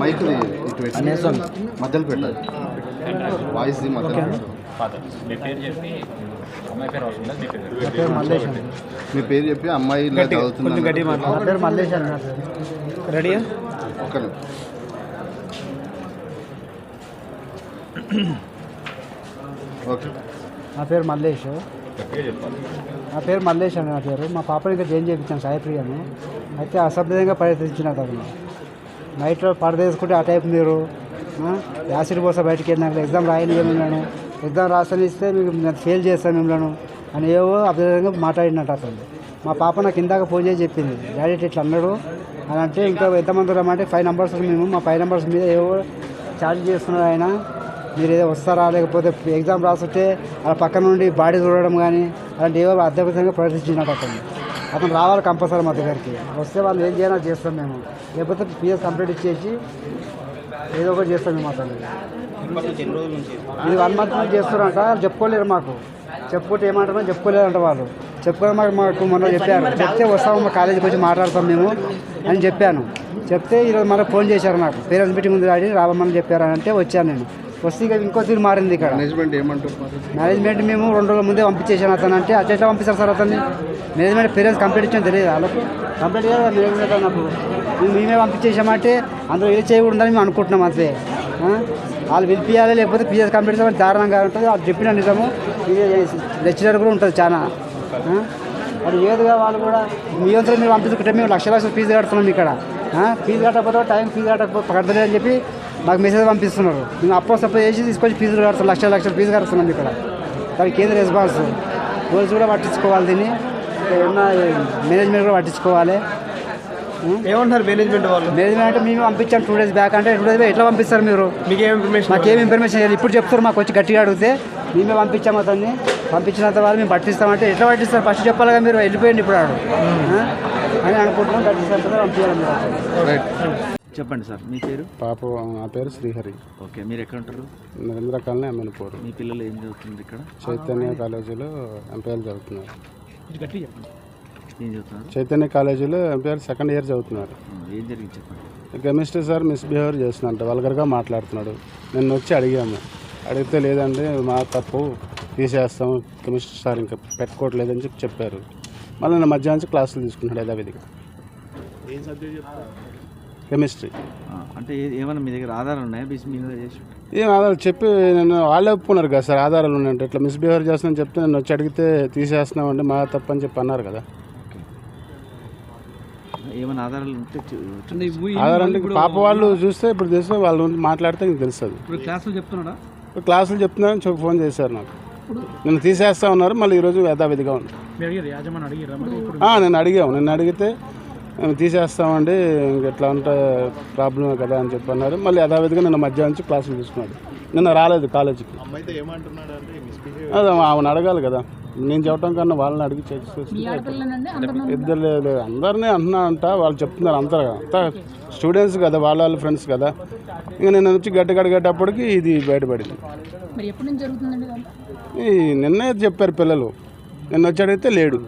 Mic ఇటు పెట్టి మధ్యలో పెట్టాలి. వాయిస్ మధ్యలో. మీ పేరు చెప్పి అమ్మాయి ఒక్క నిమిషం. ఓకే. నా పేరు మల్లేష్ నా పేరు మల్లేష్ అండి నా పేరు. మా పాపని ఇంకా జాయిన్ చేయించాను సాయిప్రియని. అయితే అసభ్యంగా ప్రయత్నించినట్టు అతను. నైట్లో పడదేసుకుంటే ఆ టైప్ మీరు యాసిడ్ పోస బయటికి వెళ్ళినాక ఎగ్జామ్ రాయని మిమ్మల్ని ఎగ్జామ్ రాసనిస్తే మీకు నేను ఫెయిల్ చేస్తాను మిమ్మల్ని అని ఏవో అభ్యంగా మాట్లాడినట్టు అతను. మా పాప నాకు ఇందాక ఫోన్ చేసి చెప్పింది డాడీ ఇట్లా అన్నాడు అని అంటే ఇంకా ఎంతమంది రమ్మంటే ఫైవ్ నెంబర్స్ మేము మా ఫైవ్ నెంబర్స్ మీద ఏవో ఛార్జ్ చేస్తున్నారు ఆయన. మీరు ఏదో వస్తారా లేకపోతే ఎగ్జామ్ రాస్తుంటే అలా పక్క నుండి బాడీ చూడడం కానీ అలాంటి ఏవో అద్భుతంగా ప్రదర్శించినట్టు అతను. అతను రావాలి కంపల్సరీ మా దగ్గరికి. వస్తే వాళ్ళు ఏం చేయాలో చేస్తాం మేము. లేకపోతే పిఎస్ కంప్లీట్ ఇచ్చేసి ఏదో ఒకటి చేస్తాం మేము అతను ఇది వన్ మంత్ నుంచి చేస్తున్నారంట. చెప్పుకోలేరు మాకు. చెప్పుకుంటే ఏమంటారో చెప్పుకోలేదంట వాళ్ళు. చెప్పుకొని మాకు మాకు మొన్న చెప్పారు. చెప్తే వస్తాము మా కాలేజీకి వచ్చి మాట్లాడతాం మేము అని చెప్పాను. చెప్తే ఈరోజు మళ్ళీ ఫోన్ చేశారు నాకు. పేరెంట్స్ మీటింగ్ ఉంది ఆడి రావమని చెప్పారు అని అంటే వచ్చాను నేను. వస్తే ఇక ఇంకో తీరు మారింది ఇక్కడ. మేనేజ్మెంట్ ఏమంటారు? మేనేజ్మెంట్ మేము రెండు రోజుల ముందే పంపించేసాను అతను అంటే అట్లా ఎట్లా పంపిస్తారు సార్ అతన్ని. మేనేజ్మెంట్ పేరెంట్స్ కంప్లీట్ ఇచ్చాను తెలియదు. వాళ్ళకు కంప్లీట్ చేయాలి మేనేజ్మెంట్ అన్నప్పుడు మేము మేమే పంపించేసామంటే అందులో ఏ చేయకూడదని మేము అనుకుంటున్నాం అంతే? వాళ్ళు పిలిపియాలి లేకపోతే పిఎస్ కంప్లీట్ చేయమని దారుణంగా ఉంటుంది. అది చెప్పిన నిజము. లెక్చరర్ కూడా ఉంటుంది చాలా? అది ఏదిగా వాళ్ళు కూడా. మీ వంతులు మీరు పంపించుకుంటే మేము లక్ష లక్షలు ఫీజు కడుతున్నాం ఇక్కడ? ఫీజు కట్టకపోతే టైం ఫీజు కట్టకపోతే అని చెప్పి మాకు మెసేజ్ పంపిస్తున్నారు. మేము అప్పో సపోజ్ చేసి తీసుకొచ్చి ఫీజులు కడుతున్నాం లక్షల లక్షల ఫీజు కడుతున్నాం ఇక్కడ. దానికి కేంద్ర రెస్పాన్స్ పోలీసు కూడా పట్టించుకోవాలి దీన్ని. ఉన్న మేనేజ్మెంట్ కూడా పట్టించుకోవాలి. ఏమంటారు మేనేజ్మెంట్ వాళ్ళు? మేనేజ్మెంట్ అంటే మేము పంపించాం టూ డేస్ బ్యాక్ అంటే టూ డేస్ బ్యాక్ ఎట్లా పంపిస్తారు మీరు? మీకు ఏం ఇన్ఫర్మేషన్ మాకేం ఇన్ఫర్మేషన్ లేదు ఇప్పుడు చెప్తారు మాకు వచ్చి గట్టిగా అడిగితే మేమే పంపించాము అతన్ని. పంపించినంత వాళ్ళు మేము పట్టిస్తామంటే ఎట్లా పట్టిస్తారు? ఫస్ట్ చెప్పాలిగా మీరు వెళ్ళిపోయింది ఇప్పుడు ఆడు? అని అనుకుంటున్నాం. పట్టిస్తారు పంపించాలి మీరు. చెప్పండి సార్ మీ పేరు? పాప నా పేరు శ్రీహరి. ఓకే మీరు ఎక్కడ ఉంటారు నరేంద్ర కాలనీ అమ్మనిపూర్ మీ పిల్లలు ఏం చదువుతున్నారు ఇక్కడ? చైతన్య కాలేజీలో ఎంపీఆర్ చదువుతున్నారు. ఏం చదువుతున్నారు? చైతన్య కాలేజీలో ఎంపీఆర్ సెకండ్ ఇయర్ చదువుతున్నారు. ఏం జరిగింది చెప్పండి. కెమిస్ట్రీ సార్ మిస్బిహేవియర్ చేస్తున్నట్టు వల్గర్గా మాట్లాడుతున్నాడు. నిన్న వచ్చి అడిగాము. అడిగితే లేదండి మా తప్పు తీసేస్తాము కెమిస్ట్రీ సార్ ఇంకా పెట్టుకోవట్లేదని చెప్పి చెప్పారు. మళ్ళీ నేను మధ్యాహ్నం నుంచి క్లాసులు తీసుకుంటున్నాడు యథావిధిగా. కెమిస్ట్రీ. అంటే ఏమైనా మీ దగ్గర ఆధారాలు ఉన్నాయా? మీద చేసి ఏం ఆధారాలు? చెప్పి నేను వాళ్ళే ఒప్పుకున్నారు కదా సార్ ఆధారాలు ఉన్నాయంటే. ఇట్లా మిస్బిహేవియర్ చేస్తున్నాను చెప్తే నేను వచ్చి అడిగితే తీసేస్తున్నామండి మా తప్పు అని చెప్పి అన్నారు కదా. ఏమైనా ఆధారాలు ఉంటే చూ- చూ- ఆధార్ అంటే పాప వాళ్ళు చూస్తే ఇప్పుడు చూస్తే వాళ్ళు మాట్లాడితే నీకు తెలుస్తుంది. ఇప్పుడు క్లాసులు చెప్తున్నాడా? ఇప్పుడు క్లాసులు చెప్తున్నారని చెప్పి ఫోన్ చేశారు నాకు. నేను తీసేస్తా ఉన్నారు మళ్ళీ ఈరోజు యథావిధిగా ఉంది. యాజమాన్ అడిగారా మరి? ఇప్పుడు ఆ, నేను అడిగాము. నిన్ను అడిగితే తీసేస్తామండి ఇంక ఎట్లా ఉంటే ప్రాబ్లమే కదా అని చెప్పి అన్నారు. మళ్ళీ యథావిధిగా నిన్న మధ్యాహ్నం నుంచి క్లాసులు తీసుకున్నాడు. నిన్న రాలేదు కాలేజీకి. అదే ఆమెను అడగాలి కదా. నేను చెప్పడం కన్నా వాళ్ళని అడిగి చేసి ఇద్దరు లేదు అందరినీ అంటున్నా అంట వాళ్ళు చెప్తున్నారు అందరు అంతా స్టూడెంట్స్ కదా వాళ్ళ వాళ్ళ ఫ్రెండ్స్ కదా. ఇంకా నేను వచ్చి గట్టి కడిగేటప్పటికి ఇది బయటపడింది. మరి ఎప్పటి నుంచి జరుగుతుందండి ఇదంతా? ఈ నిన్నే చెప్పారు పిల్లలు. నిన్న వచ్చి అడిగితే లేడు.